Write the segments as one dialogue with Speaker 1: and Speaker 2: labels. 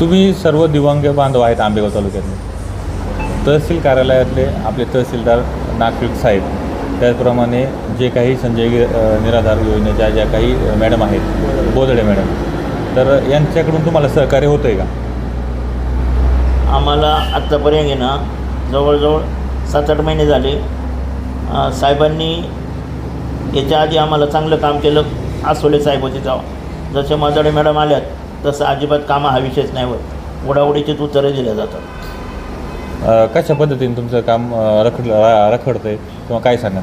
Speaker 1: तुम्ही सर्व दिव्यांग बांधव आहेत आंबेगाव तालुक्यातले. तहसील कार्यालयातले आपले तहसीलदार नागरिक साहेब त्याचप्रमाणे जे काही संजय निराधार योजनेच्या ज्या काही मॅडम आहेत बोदडे मॅडम तर यांच्याकडून तुम्हाला सहकार्य होतं आहे का?
Speaker 2: आम्हाला आत्तापर्यंत आहे ना जवळजवळ सात आठ महिने झाले. साहेबांनी याच्या आधी आम्हाला चांगलं काम केलं आसोले साहेब होते तेव्हा जसे मजाडे मॅडम आल्यात तसं अजिबात कामं हा विषयच नाही होत. उडाउडीचीच उत्तरं दिल्या जातात.
Speaker 1: अ, कशा पद्धतीने तुमचं काम अ, रखड रा- रखडतं आहे किंवा काय सांगा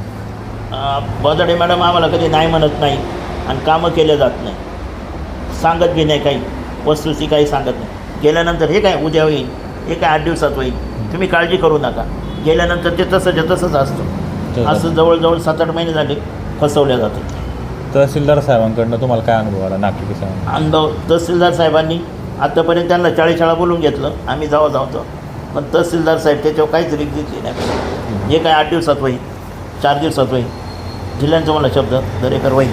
Speaker 2: बजाडे मॅडम आम्हाला कधी नाही म्हणत नाही आणि कामं केले जात नाही. सांगत बी नाही काही. वस्तूची काही सांगत नाही. गेल्यानंतर हे काय उद्या होईल? हे काय आठ दिवसात होईल? तुम्ही काळजी करू नका. गेल्यानंतर ते तसंच्या तसंच असतं. असं जवळजवळ सात आठ महिने झाले फसवल्या जातं
Speaker 1: तहसीलदार साहेबांकडनं तुम्हाला काय अनुभव आला नागरिक साहेब
Speaker 2: अनुभव तहसीलदार साहेबांनी आत्तापर्यंत त्यांना चाळीस शाळा बोलून घेतलं. आम्ही जावं जावतो पण तहसीलदार साहेब त्याच्यावर काहीच रिक दिली नाही. जे काय आठ दिवसात होईल चार दिवसात होईल जिल्ह्यांचा मला शब्द दरेकर होईल.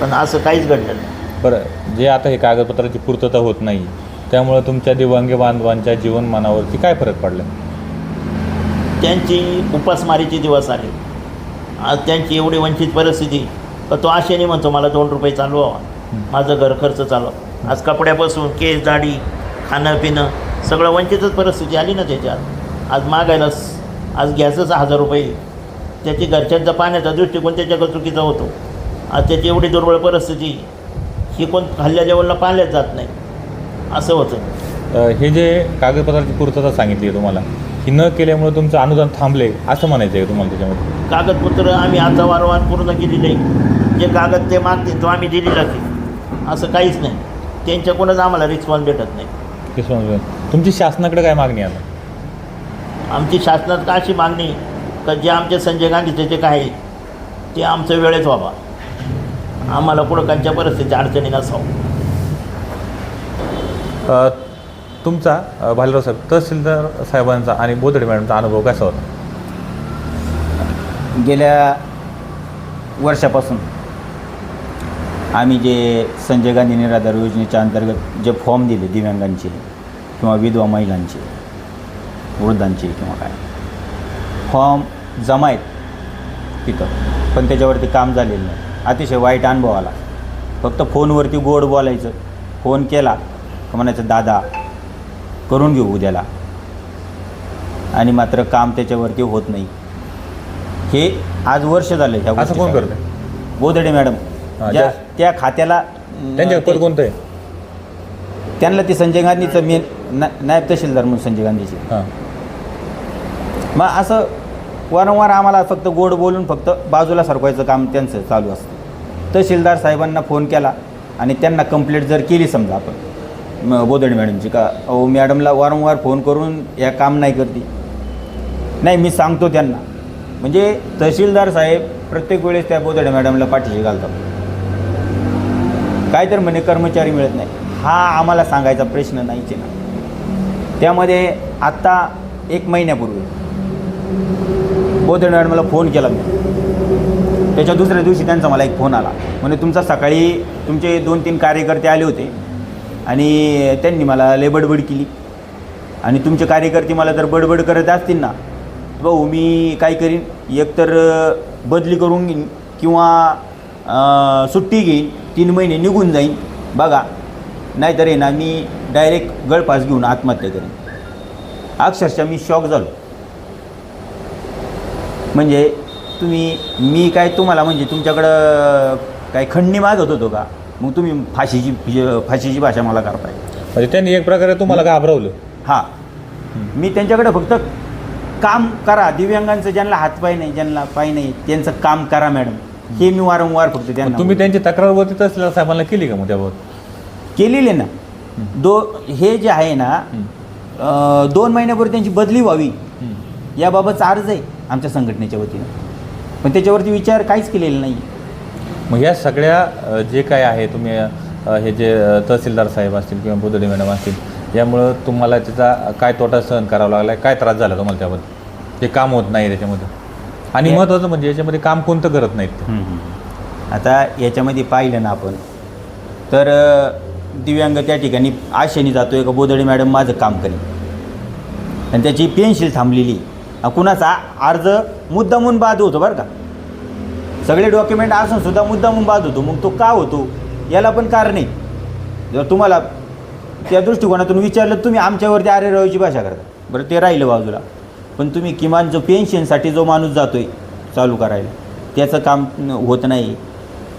Speaker 2: पण असं काहीच घडलं नाही.
Speaker 1: बरं जे आता हे कागदपत्राची पूर्तता होत नाही त्यामुळं तुमच्या दिव्यांग बांधवांच्या जीवनमानावरती काय फरक पडला?
Speaker 2: त्यांची उपासमारीचे दिवस आले. आज त्यांची एवढी वंचित परिस्थिती तर तो आशेने म्हणतो मला दोन रुपये चालवावा माझं घर खर्च चालवा आज कपड्यापासून केस दाढी खाणं पिणं सगळं वंचितच परिस्थिती आली ना त्याच्यात आज. मागायला आज गॅसच हजार रुपये. त्याची घरच्यांचा पाण्याचा दृष्टिकोन त्याच्याकडे चुकीचा होतो. आज त्याची एवढी दुर्बळ परिस्थिती ही कोण हल्ल्या लेवलला पाहिल्याच जात नाही. असं होतं.
Speaker 1: हे जे कागदपत्राची पूर्तता सांगितली आहे तुम्हाला ही न केल्यामुळे तुमचं अनुदान थांबले असं म्हणायचं आहे तुम्हाला त्याच्यामध्ये?
Speaker 2: कागदपत्र आम्ही आता वारंवार पूर्ण केलेली आहे. जे कागद ते मागतील तो आम्ही दिलेला की असं काहीच नाही. त्यांच्याकडूनच आम्हाला रिस्पॉन्स भेटत नाही.
Speaker 1: समजलं तुमची शासनाकडे काय मागणी आहे आता?
Speaker 2: आमची शासनात का अशी मागणी? का जे आमचे संजय गांधीचे जे काय आहे, ते आमचं वेळेत व्हावा. आम्हाला पुढं कांच्या परिस्थिती अडचणी नसावं.
Speaker 1: अ, तुमचा अ, भालेराव साहेब तहसीलदार साहेबांचा आणि बोधडे मॅडमचा अनुभव कसा होता?
Speaker 3: गेल्या वर्षापासून आम्ही जे संजय गांधी निराधार योजनेच्या अंतर्गत जे फॉर्म दिले दिव्यांगांचे किंवा विधवा महिलांचे वृद्धांचे किंवा काय फॉर्म जमा आहेत तिथं. पण त्याच्यावरती काम झालेलं नाही. अतिशय वाईट अनुभव आला. फक्त फोनवरती गोड बोलायचं. फोन केला का म्हणायचं दादा करून घेऊ उद्याला. आणि मात्र काम त्याच्यावरती होत नाही. हे आज वर्ष झालं ह्या.
Speaker 1: करतं
Speaker 3: बोधडे मॅडम ज्या- त्या खात्याला
Speaker 1: त्यांच्या पद कोणतं आहे?
Speaker 3: त्यांना ते संजय गांधीचं मेन नायब तहसीलदार म्हणून संजय गांधीचे.
Speaker 1: हां.
Speaker 3: मग असं वारंवार आम्हाला फक्त गोड बोलून फक्त बाजूला सरकवायचं काम त्यांचं चालू असतं. तहसीलदार साहेबांना फोन केला आणि त्यांना कंप्लेंट जर केली समजा आपण बोधडे मॅडमची का अहो मॅडमला वारंवार फोन करून या काम नाही करते. नाही मी सांगतो त्यांना. म्हणजे तहसीलदार साहेब प्रत्येक वेळेस त्या बोधडे मॅडमला पाठीशी घालतात. काय तर म्हणे कर्मचारी मिळत नाही. हा आम्हाला सांगायचा प्रश्न नाहीचे ना. त्यामध्ये आत्ता एक महिन्यापूर्वी बोधड मला फोन केला मी. त्याच्या दुसऱ्या दिवशी त्यांचा मला एक फोन आला. म्हणजे तुमचा सकाळी तुमचे दोन तीन कार्यकर्ते आले होते आणि त्यांनी मला लय बडबड केली. आणि तुमचे कार्यकर्ते मला जर बडबड करत असतील ना भाऊ मी काय करीन? एकतर बदली करून घेईन किंवा सुट्टी घेईन तीन महिने निघून जाईन. बघा नाहीतर आहे ना मी डायरेक्ट गळपास घेऊन आत्महत्या करेन. अक्षरशः मी शॉक झालो. म्हणजे तुम्ही मी काय तुम्हाला म्हणजे तुमच्याकडं काय खंडणी मागत होतो का? मग तुम्ही फाशीची फाशीची भाषा मला करताय.
Speaker 1: म्हणजे त्यांनी एक प्रकारे तुम्हाला घाबरवलं.
Speaker 3: हां. मी त्यांच्याकडे फक्त काम करा. दिव्यांगांचं ज्यांना हातपाय नाही ज्यांना पाय नाही त्यांचं काम करा मॅडम. हे मी वारंवार फक्त त्यांना
Speaker 1: तुम्ही त्यांची तक्रारवरती तहसीलदार साहेबांना केली का मग त्याबाबत
Speaker 3: केलेले ना. दो हे जे आहे ना अं, दोन महिन्यापूर्वी त्यांची बदली व्हावी. याबाबतचा अर्ज आहे आमच्या संघटनेच्या वतीनं. पण त्याच्यावरती विचार काहीच केलेला नाही.
Speaker 1: मग या सगळ्या अ, जे काय आहे तुम्ही अ, हे जे अ, तहसीलदार साहेब असतील किंवा बोधडे मॅडम असतील यामुळं तुम्हाला त्याचा काय तोटा सहन करावा लागला काय त्रास झाला तुम्हाला त्याबद्दल ते काम होत नाही त्याच्यामध्ये? आणि महत्त्वाचं म्हणजे याच्यामध्ये काम कोणतं करत नाहीत ते.
Speaker 3: आता याच्यामध्ये पाहिलं ना आपण तर अ, दिव्यांग त्या ठिकाणी आशेने जातोय का बोदडे मॅडम माझं काम करेल आणि त्याची पेन्शिल थांबलेली. अं, कुणाचा अर्ज मुद्दामून बाद होतो बरं का. सगळे डॉक्युमेंट असून सुद्धा मुद्दामून बाद होतो. मग तो का होतो? याला पण कारण आहे. जर तुम्हाला त्या दृष्टिकोनातून विचारलं तुम्ही आमच्यावरती आरे रवायची भाषा करता. बरं ते राहिलं बाजूला. पण तुम्ही किमान जो पेन्शनसाठी जो माणूस जातो आहे चालू करायला त्याचं काम होत नाही.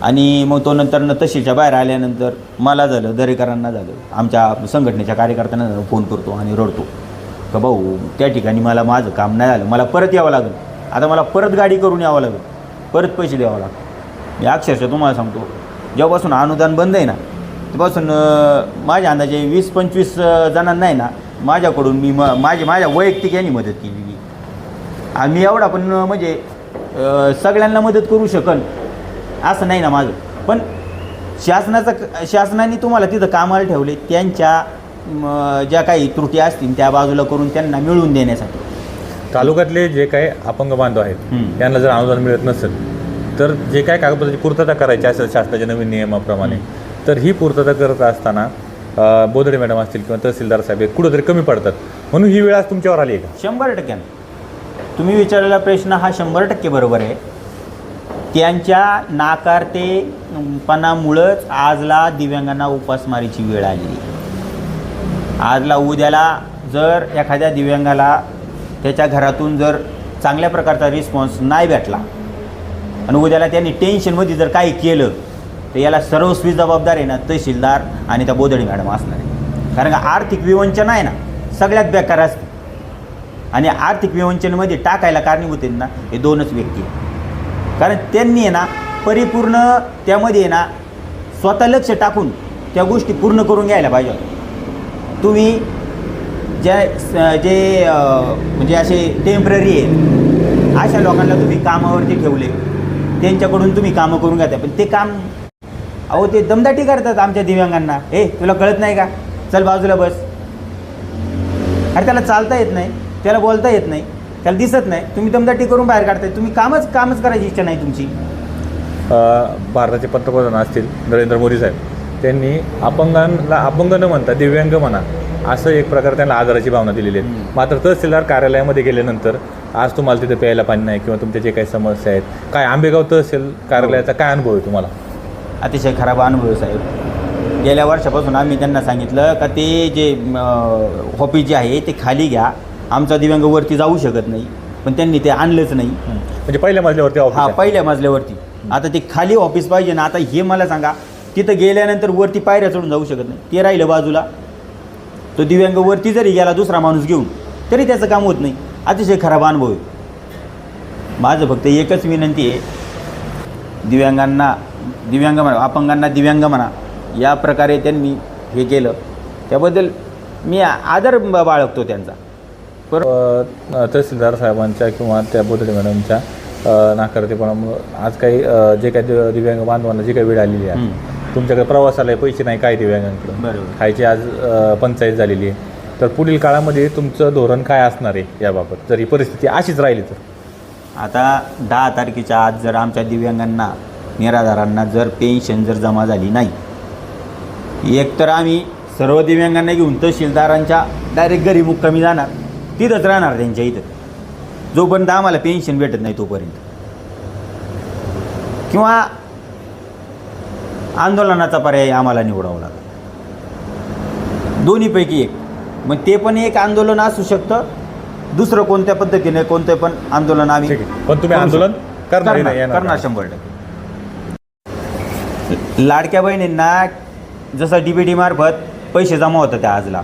Speaker 3: आणि मग तो नंतर न तशीच्या बाहेर आल्यानंतर मला झालं दरेकरांना झालं. आमच्या संघटनेच्या कार्यकर्त्यांना फोन करतो आणि रडतो. का भाऊ त्या ठिकाणी मला माझं काम नाही झालं मला परत यावं लागेल. आता मला परत गाडी करून यावं लागेल. परत पैसे द्यावं लागेल. मी अक्षरशः तुम्हाला सांगतो जेव्हापासून अनुदान बंद आहे ना तेव्हापासून माझ्या अंदाजे वीस पंचवीस जणांना आहे ना माझ्याकडून मी म माझी माझ्या वैयक्तिक यांनी मदत केलेली. आणि मी एवढा पण म्हणजे सगळ्यांना मदत करू शकन असं नाही ना माझं. पण शासनाचं शासनाने तुम्हाला तिथं कामाला ठेवले त्यांच्या ज्या काही त्रुटी असतील त्या बाजूला करून त्यांना मिळवून देण्यासाठी.
Speaker 1: तालुक्यातले जे काही अपंग बांधव आहेत
Speaker 3: हम्म.
Speaker 1: यांना जर अनुदान मिळत नसेल तर जे काय कागदपत्राची पूर्तता करायची असेल शासनाच्या नवीन नियमाप्रमाणे तर ही पूर्तता करत असताना बोदडे मॅडम असतील किंवा तहसीलदार साहेब हे कुठंतरी कमी पडतात. म्हणून ही वेळ आज तुमच्यावर आली आहे का?
Speaker 3: शंभर टक्क्यानं तुम्ही विचारलेला प्रश्न हा शंभर टक्के बरोबर आहे. त्यांच्या नाकारतेपणामुळंच आजला दिव्यांगांना उपासमारीची वेळ आली. आजला उद्याला जर एखाद्या दिव्यांगाला त्याच्या घरातून जर चांगल्या प्रकारचा रिस्पॉन्स नाही भेटला आणि उद्याला त्यांनी टेन्शनमध्ये जर काही केलं तर याला सर्वस्वी जबाबदार आहे ना तहसीलदार आणि त्या बोधडी मॅडम असणार आहे. कारण का आर्थिक विवंचना आहे ना सगळ्यात बेकार असते. आणि आर्थिक विवंचनेमध्ये टाकायला कारणीभूत आहेत ना हे दोनच व्यक्ती आहेत. कारण त्यांनी आहे ना परिपूर्ण त्यामध्ये आहे ना स्वतः लक्ष टाकून त्या गोष्टी पूर्ण करून घ्यायला पाहिजे तुम्ही ज्या जे म्हणजे असे टेंपररी आहेत अशा लोकांना तुम्ही कामावरती ठेवले त्यांच्याकडून तुम्ही कामं करून घ्या पण ते काम अहो ते दमदाटी करतात आमच्या दिव्यांगांना. ए तुला कळत नाही का? चल बाजूला बस. अरे त्याला चालता येत नाही. त्याला बोलता येत नाही. त्याला दिसत नाही. तुम्ही दमदाटी करून बाहेर काढताय. तुम्ही कामच कामच करायची इच्छा नाही तुमची.
Speaker 1: भारताचे पंतप्रधान असतील नरेंद्र मोदी साहेब. त्यांनी अपंगांना अपंग न म्हणता दिव्यांग म्हणा असं एक प्रकारे त्यांना आदराची भावना दिलेली आहे. मात्र तहसीलदार कार्यालयामध्ये गेल्यानंतर आज तुम्हाला तिथे प्यायला पाणी नाही किंवा तुमच्या जे काही समस्या आहेत काय आंबेगाव तहसील कार्यालयाचा काय अनुभव आहे तुम्हाला?
Speaker 3: अतिशय खराब अनुभव आहे, साहेब. गेल्या वर्षापासून आम्ही त्यांना सांगितलं का ते जे हॉपी जे आहे ते खाली घ्या. आमचा दिव्यांग वरती जाऊ शकत नाही. पण त्यांनी ते आणलंच नाही.
Speaker 1: म्हणजे पहिल्या मजल्यावरती
Speaker 3: हा. पहिल्या मजल्यावरती. आता ते खाली ऑफिस पाहिजे ना आता हे मला सांगा. तिथं गेल्यानंतर वरती पायऱ्या चढून जाऊ शकत नाही. ते राहिलं बाजूला. तो दिव्यांग वरती जरी गेला दुसरा माणूस घेऊन तरी त्याचं काम होत नाही. अतिशय खराब अनुभव आहे. माझं फक्त एकच विनंती आहे. दिव्यांगांना दिव्यांग म्हणा अपंगांना दिव्यांग म्हणा या प्रकारे त्यांनी हे केलं. त्याबद्दल मी आदर बाळगतो त्यांचा. पर
Speaker 1: तहसीलदार साहेबांच्या किंवा त्या बोधडे मॅडमच्या नाकारतेपणामुळं आज काही जे काही दिव- दिव्यांग बांधवांना जी काही वेळ आलेली आहे. तुमच्याकडे प्रवासाला पैसे नाही काय दिव्यांगांकडे
Speaker 3: बरोबर.
Speaker 1: खायची आज पंचायत झालेली आहे. तर पुढील काळामध्ये तुमचं धोरण काय असणार आहे याबाबत? जर ही परिस्थिती अशीच राहिली तर?
Speaker 3: आता दहा तारखेच्या आज जर आमच्या दिव्यांगांना निराधारांना जर पेन्शन जर जमा झाली नाही. एकतर आम्ही सर्व दिव्यांगांना घेऊन तहसीलदारांच्या डायरेक्ट घरी मुक्कामी जाणार तिथंच राहणार त्यांच्या इथं. जोपर्यंत आम्हाला पेन्शन भेटत नाही तोपर्यंत. किंवा आंदोलनाचा पर्याय आम्हाला निवडावा लागेल दोन्हीपैकी एक. मग ते पण एक आंदोलन असू शकतं. दुसरं कोणत्या पद्धतीने कोणतं पण आंदोलन आम्ही
Speaker 1: पण तुम्ही आंदोलन. करणार.
Speaker 3: शंभर टक्के. लाडक्या बहिणींना जसं डी बी टी मार्फत पैसे जमा होतात त्या आजला.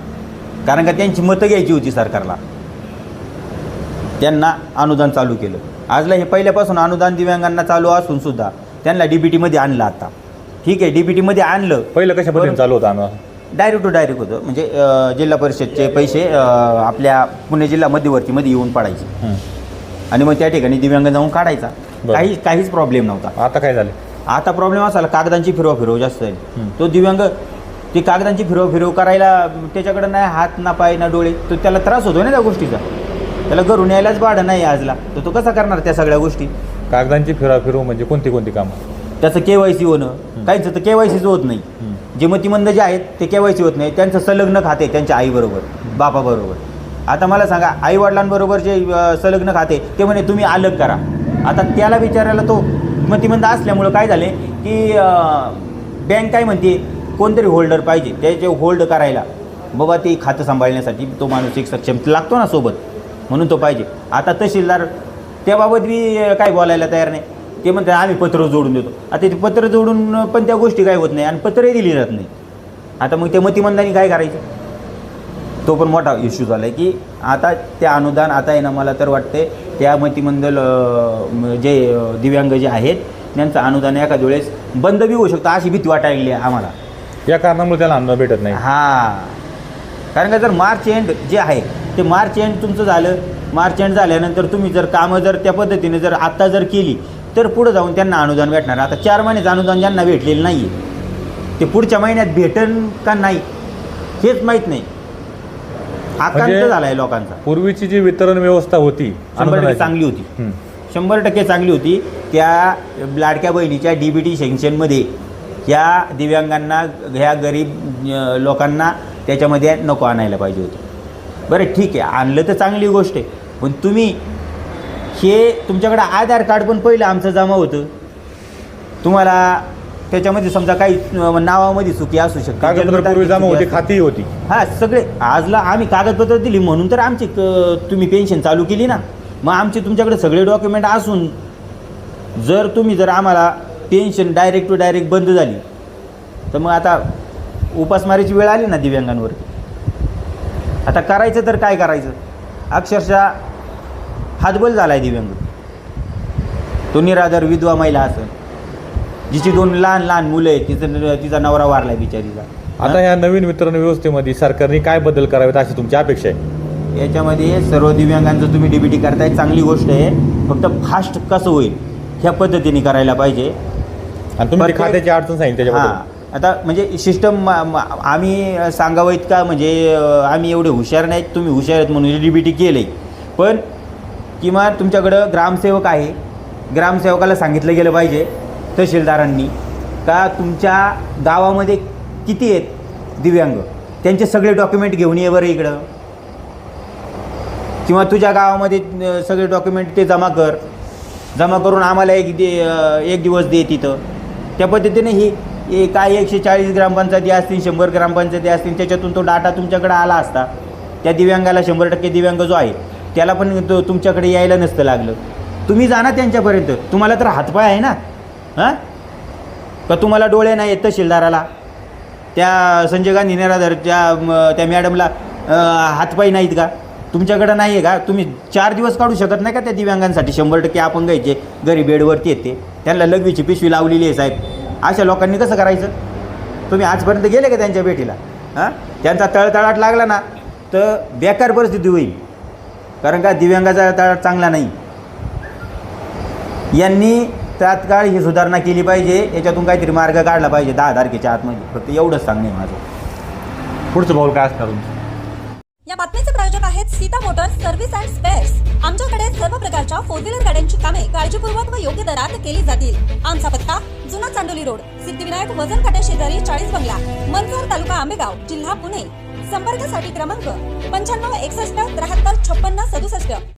Speaker 3: कारण का त्यांची मतं घ्यायची होती सरकारला. त्यांना अनुदान चालू केलं. आजला हे पहिल्यापासून अनुदान दिव्यांगांना चालू असून सुद्धा त्यांना डी बी टीमध्ये आणलं आता. ठीक आहे डी बी टीमध्ये आणलं.
Speaker 1: पहिलं कशा पद्धतीने चालू होतं अनुदान?
Speaker 3: डायरेक्ट टू डायरेक्ट होतं. म्हणजे जिल्हा परिषदचे पैसे आपल्या पुणे जिल्हा मध्यवर्तीमध्ये येऊन पडायचे. आणि मग त्या ठिकाणी दिव्यांग जाऊन काढायचा. काही काहीच प्रॉब्लेम नव्हता.
Speaker 1: आता काय झाले?
Speaker 3: आता प्रॉब्लेम असा कागदांची फिरवा फिरव जास्त झाली
Speaker 1: हं.
Speaker 3: तो दिव्यांग ती कागदांची फिरव फिरव करायला त्याच्याकडे नाही हात ना पाय ना डोळे तो त्याला त्रास होतो ना त्या गोष्टीचा. त्याला घरून यायलाच भाडं नाही आजला. तर तो कसा करणार त्या सगळ्या गोष्टी?
Speaker 1: कागदांची फिरा फिरू म्हणजे कोणती कोणती कामं?
Speaker 3: त्याचं के वाय सी होणं. काहींचं तर के वाय सीच होत नाही. जे मतिमंद जे आहेत ते के वाय सी होत नाही. त्यांचं संलग्न खाते त्यांच्या आईबरोबर बापाबरोबर. आता मला सांगा आई वडिलांबरोबर जे संलग्न खाते ते म्हणे तुम्ही अलग करा. आता त्याला विचारायला तो मतिमंद असल्यामुळं काय झाले की बँक काय म्हणते कोणतरी होल्डर पाहिजे त्याचे होल्ड करायला बाबा ते खातं सांभाळण्यासाठी तो माणूस एक सक्षम लागतो ना सोबत म्हणून तो पाहिजे. आता तहसीलदार त्याबाबत बी काय बोलायला तयार नाही. ते म्हणतात आम्ही पत्र जोडून देतो. आता ते पत्र जोडून पण त्या गोष्टी काय होत नाही आणि पत्रही दिली जात नाही. आता मग त्या मतिमंदांनी काय करायचं? तो पण मोठा इश्यू झाला आहे की आता ते अनुदान आता आहे ना मला तर वाटते त्या मतिमंद ल- म- जे दिव्यांग जे आहेत त्यांचं अनुदान एखाद्या वेळेस बंद बी होऊ शकतं अशी भीती वाटायली आहे आम्हाला.
Speaker 1: या कारणामुळे त्याला अनुदान भेटत नाही.
Speaker 3: हां. कारण का जर मार्च एंड जे आहे ते मार्च एंड तुमचं झालं. मार्च एंड झाल्यानंतर तुम्ही जर कामं जर त्या पद्धतीने जर आत्ता जर केली तर पुढं जाऊन त्यांना अनुदान भेटणार. आता चार महिन्याचं अनुदान ज्यांना भेटलेलं नाही आहे ते पुढच्या महिन्यात भेटन का नाही हेच माहीत नाही. आकांत
Speaker 1: म्हणजे-
Speaker 3: झाला आहे लोकांचा.
Speaker 1: पूर्वीची जी वितरण व्यवस्था होती
Speaker 3: शंभर टक्के
Speaker 1: अनुदानाची,
Speaker 3: चांगली होती.
Speaker 1: हं.
Speaker 3: शंभर टक्के चांगली होती. त्या लाडक्या बहिणीच्या डी बी टी सेंक्शनमध्ये ह्या दिव्यांगांना ह्या गरीब अं, लोकांना त्याच्यामध्ये नको आणायला पाहिजे होतं. बरं ठीक आहे. आणलं तर चांगली गोष्ट आहे. पण तुम्ही हे तुमच्याकडे आधार कार्ड पण पहिलं आमचं जमा होतं. तुम्हाला त्याच्यामध्ये समजा काही अं, नावामध्ये चुकी असू शकते
Speaker 1: कागदपत्र पूर्वी जमा होती
Speaker 3: चुकी असू-
Speaker 1: खाती होती.
Speaker 3: हा सगळे आजला आम्ही कागदपत्र दिली म्हणून तर आमची क- तुम्ही पेन्शन चालू केली ना. मग आमचे तुमच्याकडे सगळे डॉक्युमेंट असून जर तुम्ही जर आम्हाला पेन्शन डायरेक्ट टू डायरेक्ट बंद झाली तर मग आता उपासमारीची वेळ आली ना दिव्यांगांवर? आता करायचं तर काय करायचं? अक्षरशः हातबल झाला आहे दिव्यांग. तो निराधार विधवा महिला असं. जिची दोन लहान लहान मुलं आहेत तिचं तिचा नवरा वारला आहे बिचारीचा.
Speaker 1: आता ह्या नवीन वितरण व्यवस्थेमध्ये सरकारने काय बदल करावेत अशी तुमची अपेक्षा आहे?
Speaker 3: याच्यामध्ये सर्व दिव्यांगांचं तुम्ही डीबीटी करताय चांगली गोष्ट आहे. फक्त फास्ट कसं होईल ह्या पद्धतीने करायला पाहिजे.
Speaker 1: आणि तुम्ही
Speaker 3: प्रत्येक-
Speaker 1: खात्याची अडचण सांगितली त्याच्याबद्दल?
Speaker 3: हां. आता म्हणजे सिस्टम आम्ही सांगावं इतका म्हणजे अं, आम्ही एवढे हुशार नाहीत तुम्ही हुशार आहेत म्हणून डी बी टी केलं पण किंवा तुमच्याकडं ग्रामसेवक आहे. ग्रामसेवकाला सांगितलं गेलं पाहिजे. तहसीलदारांनी. का तुमच्या गावामध्ये किती आहेत दिव्यांग? त्यांचे सगळे डॉक्युमेंट घेऊन ये बरं इकडं. किंवा तुझ्या गावामध्ये सगळे डॉक्युमेंट ते जमा कर. जमा करून आम्हाला एक दे एक दिवस दे तिथं. त्या पद्धतीने ही काय एकशे चाळीस ग्रामपंचायती असतील शंभर ग्रामपंचायती असतील त्याच्यातून तो डाटा तुमच्याकडे आला असता. त्या दिव्यांगाला शंभर टक्के दिव्यांग जो आहे त्याला पण तो तुमच्याकडे यायला नसतं लागलं. तुम्ही जा ना त्यांच्यापर्यंत. तुम्हाला तर हातपाय आहे ना. हां? का तुम्हाला डोळे नाही आहेत तहसीलदाराला? त्या संजय गांधी निराधार त्या त्या मॅडमला हातपाय नाहीत का? तुमच्याकडं नाही आहे का? तुम्ही चार दिवस काढू शकत नाही का त्या दिव्यांगांसाठी? शंभर टक्के अपंग यायचे घरी बेडवरती येते. त्यांना लघवीची पिशवी लावलेली आहे साहेब. अशा लोकांनी कसं करायचं? तुम्ही आजपर्यंत गेले का त्यांच्या भेटीला? हां? त्यांचा तळतळाट लागला ना तर बेकार परिस्थिती होईल. कारण का दिव्यांगाचा तळाट चांगला नाही. यांनी तात्काळ ही सुधारणा केली पाहिजे याच्यातून काहीतरी मार्ग काढला पाहिजे दहा तारखेच्या आतमध्ये. फक्त एवढंच सांगणे माझं.
Speaker 1: पुढचं पाऊल काय असणार तुमचं?
Speaker 4: या बातमीचे प्रायोजक आहेत Sita motors service and spares. आमच्याकडे सर्व प्रकारच्या फोर व्हीलर गाड्यांची कामे काळजीपूर्वक व योग्य दरात केली जातील. आमचा पत्ता जुना चांडोली रोड सिद्धिविनायक वजन काट्या शेजारी चाळीस बंगला मनसर तालुका आंबेगाव जिल्हा पुणे. संपर्कासाठी क्रमांक पंच्याण्णव एकसष्ट त्र्याहत्तर छप्पन्न सदुसष्ट.